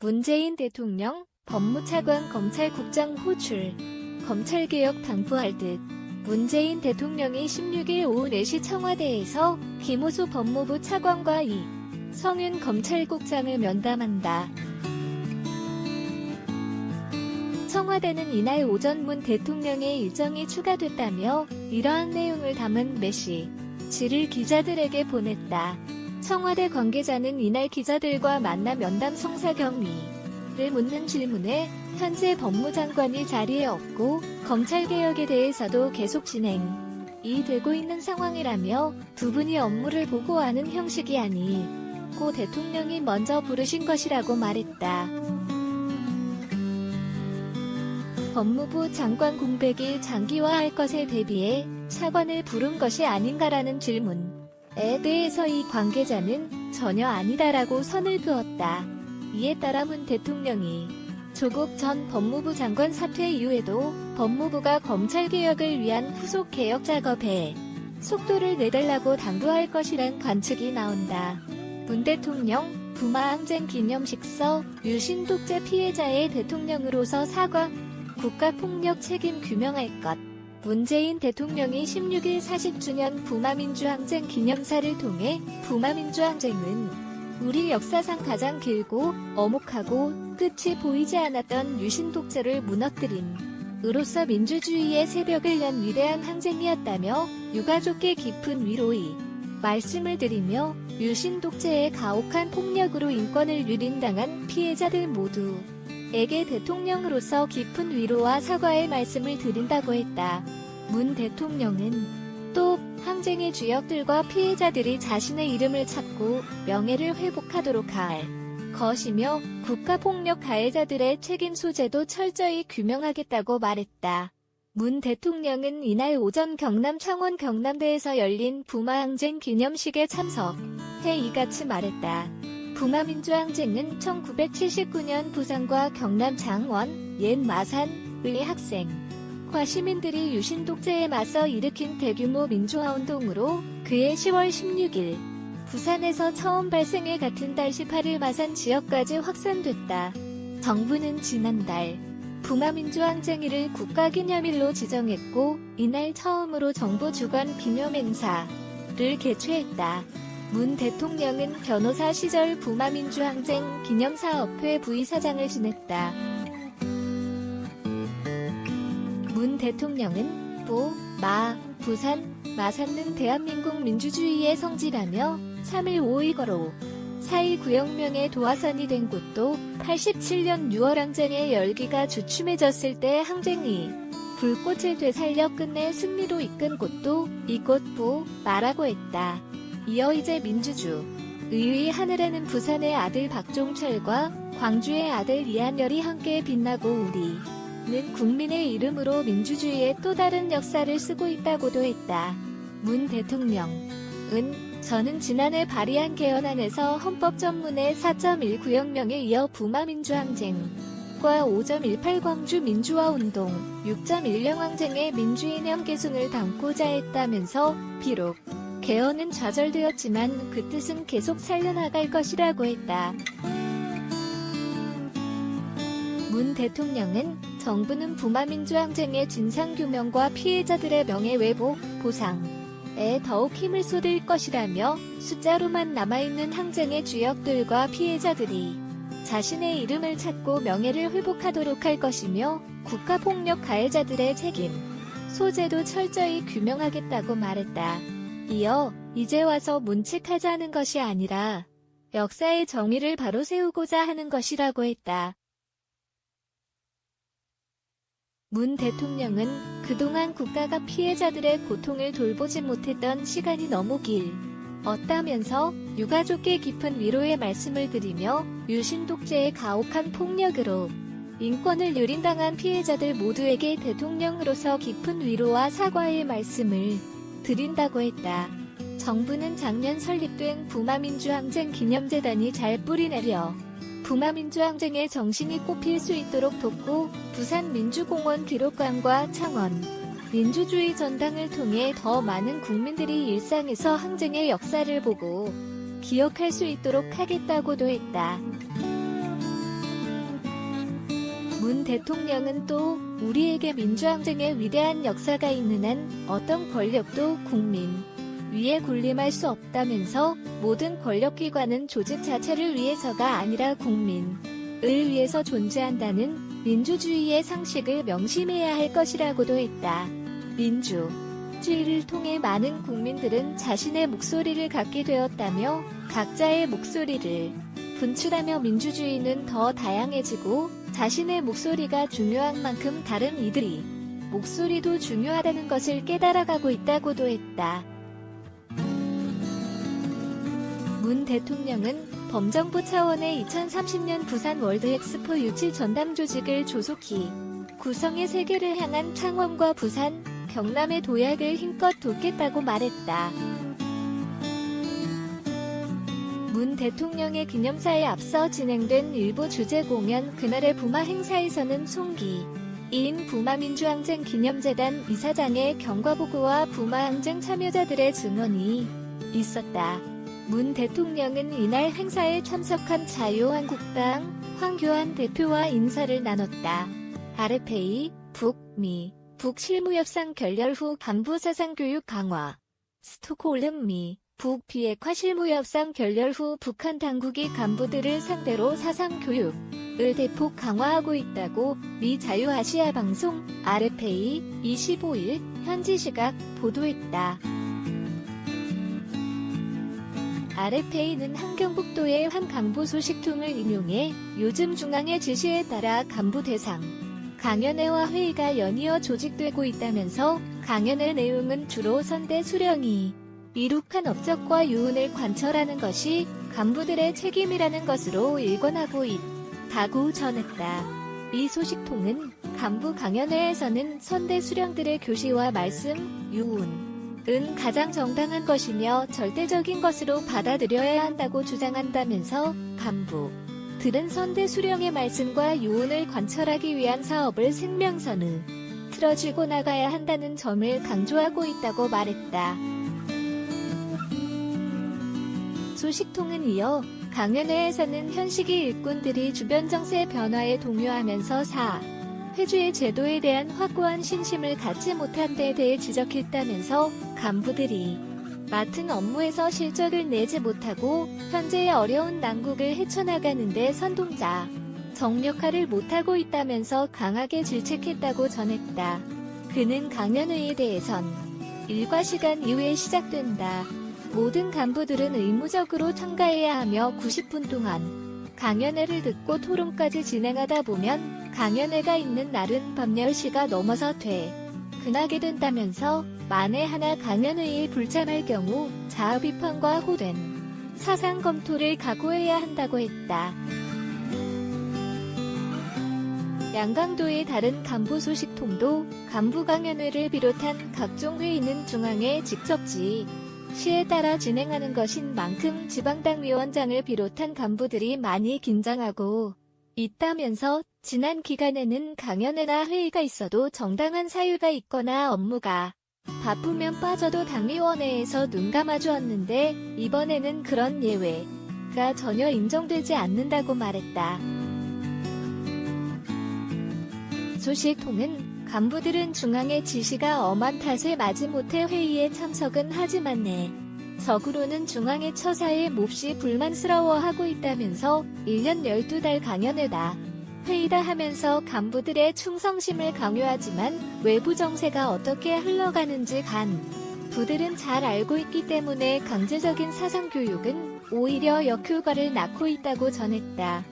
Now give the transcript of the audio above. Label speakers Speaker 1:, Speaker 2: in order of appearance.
Speaker 1: 문재인 대통령 법무차관 검찰국장 호출 검찰개혁 당부할 듯 문재인 대통령이 16일 오후 4시 청와대에서 김호수 법무부 차관과 이 성윤 검찰국장을 면담한다. 청와대는 이날 오전 문 대통령의 일정이 추가됐다며 이러한 내용을 담은 메시지를 기자들에게 보냈다. 청와대 관계자는 이날 기자들과 만나 면담 성사 경위를 묻는 질문에 현재 법무장관이 자리에 없고 검찰개혁에 대해서도 계속 진행이 되고 있는 상황이라며 두 분이 업무를 보고하는 형식이 아니고 대통령이 먼저 부르신 것이라고 말했다. 법무부 장관 공백이 장기화할 것에 대비해 차관을 부른 것이 아닌가라는 질문 에 대해서 이 관계자는 전혀 아니다라고 선을 그었다. 이에 따라 문 대통령이 조국 전 법무부 장관 사퇴 이후에도 법무부가 검찰개혁을 위한 후속 개혁 작업에 속도를 내달라고 당부할 것이란 관측이 나온다. 문 대통령 부마항쟁 기념식서 유신 독재 피해자의 대통령으로서 사과 국가폭력 책임 규명할 것. 문재인 대통령이 16일 40주년 부마민주항쟁 기념사를 통해 부마민주항쟁은 우리 역사상 가장 길고 어목하고 끝이 보이지 않았던 유신 독재를 무너뜨린 으로서 민주주의의 새벽을 연 위대한 항쟁이었다며 유가족께 깊은 위로의 말씀을 드리며 유신 독재의 가혹한 폭력으로 인권을 유린당한 피해자들 모두 에게 대통령으로서 깊은 위로와 사과의 말씀을 드린다고 했다. 문 대통령은 또 항쟁의 주역들과 피해자들이 자신의 이름을 찾고 명예를 회복하도록 할 것이며 국가폭력 가해자들의 책임 소재도 철저히 규명하겠다고 말했다. 문 대통령은 이날 오전 경남 창원 경남대에서 열린 부마항쟁 기념식에 참석해 이같이 말했다. 부마민주항쟁은 1979년 부산과 경남 장원, 옛 마산의 학생과 시민들이 유신 독재에 맞서 일으킨 대규모 민주화운동으로 그해 10월 16일 부산에서 처음 발생해 같은 달 18일 마산 지역까지 확산됐다. 정부는 지난달 부마민주항쟁일을 국가기념일로 지정했고 이날 처음으로 정부 주관 기념 행사를 개최했다. 문 대통령은 변호사 시절 부마민주항쟁 기념사업회 부의사장을 지냈다. 문 대통령은 부, 마, 부산, 마산 등 대한민국 민주주의의 성지라며 3일 5.15 4.1 구혁명의 도화선이 된 곳도 87년 6월 항쟁의 열기가 주춤해졌을 때 항쟁이 불꽃을 되살려 끝내 승리로 이끈 곳도 이곳 부, 마라고 했다. 이어 이제 민주주. 의의 하늘에는 부산의 아들 박종철과 광주의 아들 이한열이 함께 빛나고 우리는 국민의 이름으로 민주주의의 또 다른 역사를 쓰고 있다고도 했다. 문 대통령은 저는 지난해 발의한 개헌안에서 헌법 전문의 4.1 구역명에 이어 부마민주항쟁과 5.18 광주 민주화운동, 6.1 영항쟁의 민주이념 개순을 담고자 했다면서 비록 개헌은 좌절되었지만 그 뜻은 계속 살려나갈 것이라고 했다. 문 대통령은 정부는 부마민주항쟁의 진상규명과 피해자들의 명예회복, 보상에 더욱 힘을 쏟을 것이라며 숫자로만 남아있는 항쟁의 주역들과 피해자들이 자신의 이름을 찾고 명예를 회복하도록 할 것이며 국가폭력 가해자들의 책임, 소재도 철저히 규명하겠다고 말했다. 이어 이제 와서 문책하자는 것이 아니라 역사의 정의를 바로 세우고자 하는 것이라고 했다. 문 대통령은 그동안 국가가 피해자들의 고통을 돌보지 못했던 시간이 너무 길 었다면서 유가족께 깊은 위로의 말씀을 드리며 유신 독재의 가혹한 폭력으로 인권을 유린당한 피해자들 모두에게 대통령으로서 깊은 위로와 사과의 말씀을 드린다고 했다. 정부는 작년 설립된 부마민주항쟁 기념재단이 잘 뿌리내려 부마민주항쟁의 정신이 꽃필 수 있도록 돕고 부산민주공원 기록관과 창원 민주주의 전당을 통해 더 많은 국민들이 일상에서 항쟁의 역사를 보고 기억할 수 있도록 하겠다고도 했다. 문 대통령은 또 우리에게 민주항쟁의 위대한 역사가 있는 한 어떤 권력도 국민 위에 군림할 수 없다면서 모든 권력기관은 조직 자체를 위해서가 아니라 국민을 위해서 존재한다는 민주주의의 상식을 명심해야 할 것이라고도 했다. 민주 주의를 통해 많은 국민들은 자신의 목소리를 갖게 되었다며 각자의 목소리를 분출하며 민주주의는 더 다양해지고 자신의 목소리가 중요한 만큼 다른 이들이 목소리도 중요하다는 것을 깨달아가고 있다고도 했다. 문 대통령은 범정부 차원의 2030년 부산 월드 엑스포 유치 전담 조직을 조속히 구성해 세계를 향한 창원과 부산, 경남의 도약을 힘껏 돕겠다고 말했다. 문 대통령의 기념사에 앞서 진행된 일부 주제 공연 그날의 부마 행사에서는 송기 인 부마민주항쟁 기념재단 이사장의 경과보고와 부마항쟁 참여자들의 증언이 있었다. 문 대통령은 이날 행사에 참석한 자유한국당 황교안 대표와 인사를 나눴다. 아르페이, 북미, 북실무협상 결렬 후 간부 사상 교육 강화, 스톡홀름 미, 북 비핵화 실무협상 결렬 후 북한 당국이 간부들을 상대로 사상교육 을 대폭 강화하고 있다고 미 자유아시아 방송 RFA 25일 현지 시각 보도했다. RFA는 한경북도의 한 간부 소식통을 인용해 요즘 중앙의 지시에 따라 간부 대상 강연회와 회의가 연이어 조직되고 있다면서 강연회 내용은 주로 선대 수령이 이룩한 업적과 유운을 관철하는 것이 간부들의 책임이라는 것으로 일관하고 있다고 전했다. 이 소식통은 간부 강연회에서는 선대 수령들의 교시와 말씀, 유운, 은 가장 정당한 것이며 절대적인 것으로 받아들여야 한다고 주장한다면서 간부 들은 선대 수령의 말씀과 유운을 관철하기 위한 사업을 생명선을 틀어주고 나가야 한다는 점을 강조하고 있다고 말했다. 소식통은 이어 강연회에서는 현식이 일꾼들이 주변 정세 변화에 동요하면서 사 회주의 제도에 대한 확고한 신심을 갖지 못한 데에 대해 지적했다면서 간부들이 맡은 업무에서 실적을 내지 못하고 현재의 어려운 난국을 헤쳐나가는데 선동자 정 역할을 못하고 있다면서 강하게 질책했다고 전했다. 그는 강연회에 대해선 일과 시간 이후에 시작된다. 모든 간부들은 의무적으로 참가해야 하며 90분 동안 강연회를 듣고 토론까지 진행하다 보면 강연회가 있는 날은 밤 10시가 넘어서 돼. 근하게 된다면서 만에 하나 강연회에 불참할 경우 자아 비판과 호된 사상 검토를 각오해야 한다고 했다. 양강도의 다른 간부 소식통도 간부 강연회를 비롯한 각종 회의는 중앙에 직접 지 시에 따라 진행하는 것인 만큼 지방당 위원장을 비롯한 간부들이 많이 긴장하고 있다면서 지난 기간에는 강연회나 회의가 있어도 정당한 사유가 있거나 업무가 바쁘면 빠져도 당위원회에서 눈 감아주었는데 이번에는 그런 예외가 전혀 인정되지 않는다고 말했다. 소식통은 간부들은 중앙의 지시가 엄한 탓에 마지못해 회의에 참석은 하지만 내 적으로는 중앙의 처사에 몹시 불만스러워하고 있다면서 1년 12달 강연회다. 회의다 하면서 간부들의 충성심을 강요하지만 외부 정세가 어떻게 흘러가는지 간 부들은 잘 알고 있기 때문에 강제적인 사상 교육은 오히려 역효과를 낳고 있다고 전했다.